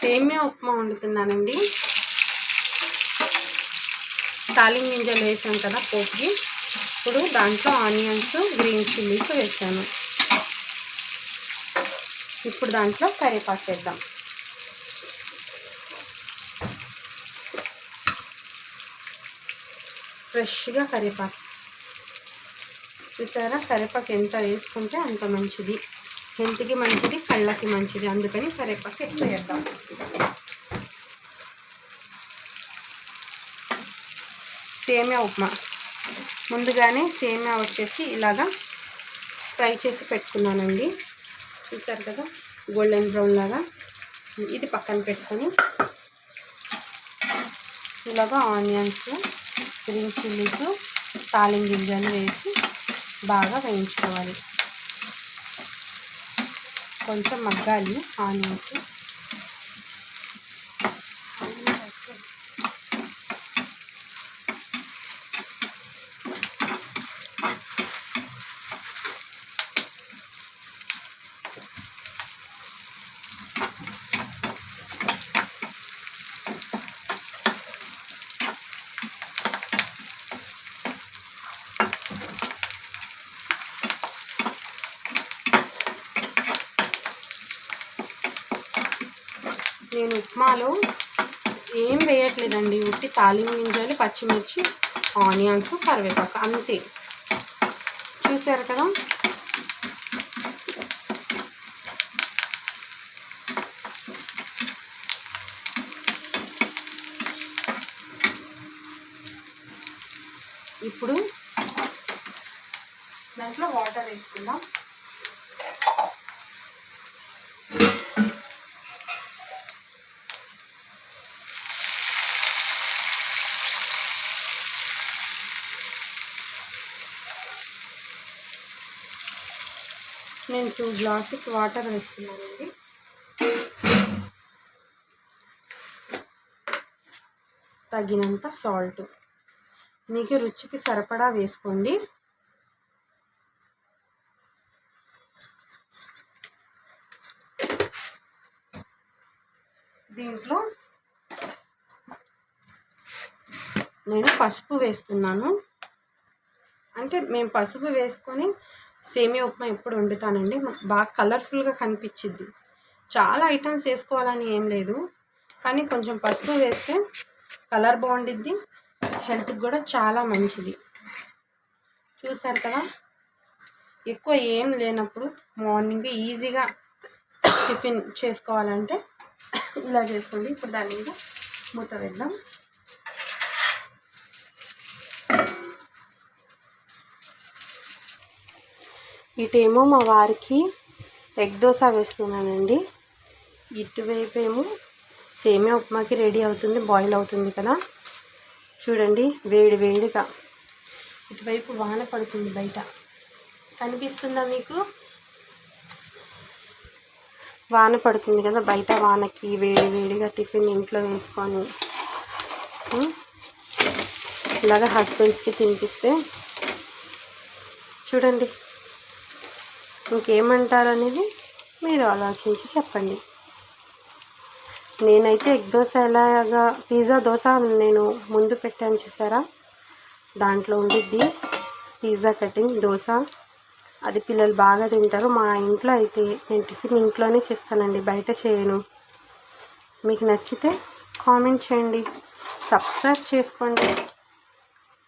సేమియా ఉప్మా వండుతున్నానండి. తాలిం గింజలు వేసాం కదా పోపుకి. ఇప్పుడు దాంట్లో ఆనియన్స్ గ్రీన్ చిల్లీస్ వేసాను. ఇప్పుడు దాంట్లో కరివేపాకు వేద్దాం. ఫ్రెష్గా కరివేపాకు. చూసారా? కరివేపాకు ఎంత వేసుకుంటే అంత మంచిది. హెల్త్కి మంచిది కళ్ళకి మంచిది. అందుకని కరివేపాకు ఎక్కువ వేద్దాం. సేమియా ఉప్మా. ముందుగానే సేమియా వచ్చేసి ఇలాగా ఫ్రై చేసి పెట్టుకున్నానండి. చూసారు కదా? గోల్డెన్ బ్రౌన్ లాగా. ఇది పక్కన పెట్టుకొని ఇలాగా ఆనియన్స్ గ్రీన్ చిల్లీస్ తాలింగ్ గింజలు వేసి బాగా వేయించుకోవాలి. కొంచెం మగ్గాలి ఆనియన్స్. నేను ఉప్మాలో ఏం వేయట్లేదండి. ఉట్టి తాలింపు గింజలు పచ్చిమిర్చి ఆనియన్స్ కరివేపాకు అంతే. చూసారు కదా? ఇప్పుడు దాంట్లో వాటర్ వేసుకుందాం. నేను టూ గ్లాసెస్ వాటర్ వేస్తున్నానండి. తగినంత సాల్ట్ మీకు రుచికి సరిపడా వేసుకోండి. దీంట్లో నేను పసుపు వేస్తున్నాను. అంటే మేము పసుపు వేసుకొని సేమియా ఉప్మా ఎప్పుడు వండుతానండి. బాగా కలర్ఫుల్గా కనిపించిద్ది. చాలా ఐటమ్స్ వేసుకోవాలని ఏం లేదు. కానీ కొంచెం పసుపు వేస్తే కలర్ బాగుండిద్ది. హెల్త్కి కూడా చాలా మంచిది. చూసారు కదా? ఎక్కువ ఏం లేనప్పుడు మార్నింగ్ ఈజీగా టిఫిన్ చేసుకోవాలంటే ఇలా చేసుకోండి. ఇప్పుడు దాని మీద మూత వేద్దాం. ఇటేమో మా వారికి ఎగ్ దోశ వేస్తున్నానండి. ఇటువైపు ఏమో సేమియా ఉప్మాకి రెడీ అవుతుంది బాయిల్ అవుతుంది కదా. చూడండి వేడి వేడిగా. ఇటువైపు వాన పడుతుంది బయట. కనిపిస్తుందా మీకు? వాన పడుతుంది కదా బయట వానకి వేడి వేడిగా టిఫిన్ ఇంట్లో వేసుకొని ఇలాగ హస్బెండ్స్కి తినిపిస్తే. చూడండి ఇంకేమంటారు అనేది మీరు ఆలోచించి చెప్పండి. నేనైతే ఎగ్ దోశ ఎలాగా పిజ్జా దోశ నేను ముందు పెట్టాను చూసారా? దాంట్లో ఉండిద్ది పిజ్జా కటింగ్ దోశ. అది పిల్లలు బాగా తింటారు. మా ఇంట్లో అయితే నేను టిఫిన్ ఇంట్లోనే చేస్తానండి బయట చేయను. మీకు నచ్చితే కామెంట్ చేయండి. సబ్స్క్రైబ్ చేసుకోండి.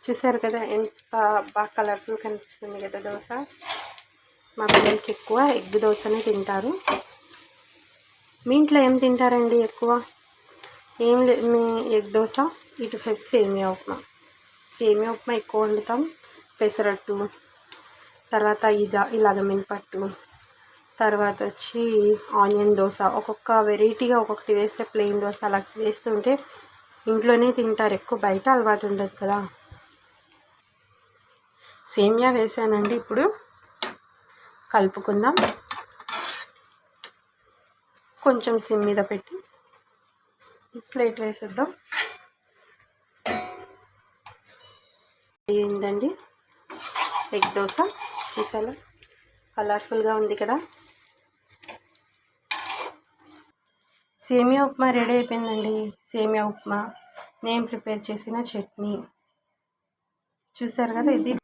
చూసారు కదా ఎంత బాగా కలర్ఫుల్ కనిపిస్తుంది కదా దోశ. మా పిల్లలకి ఎక్కువ ఎగ్ దోశనే తింటారు. మీ ఇంట్లో ఏం తింటారండి ఎక్కువ? ఏం లే మీ ఎగ్ దోశ ఇటు వైపు సేమియా ఉప్మా. సేమియా ఉప్మా ఎక్కువ వండుతాం. పెసరట్టు తర్వాత ఇదా ఇలాగ మినపట్టు తర్వాత వచ్చి ఆనియన్ దోశ ఒక్కొక్క వెరైటీగా ఒక్కొక్కటి వేస్తే ప్లెయిన్ దోశ అలా వేస్తుంటే ఇంట్లోనే తింటారు. ఎక్కువ బయట అలవాటు ఉండదు కదా. సేమియా వేసానండి ఇప్పుడు. కలుపుకుందాం. కొంచెం సిమ్ మీద పెట్టి ప్లేట్ వేసేద్దాం. ఏందండి ఎగ్ దోశ. చూసారా? కలర్ఫుల్గా ఉంది కదా? సేమియా ఉప్మా రెడీ అయిపోయిందండి. సేమియా ఉప్మా. నేను ప్రిపేర్ చేసిన చట్నీ. చూసారు కదా ఇది?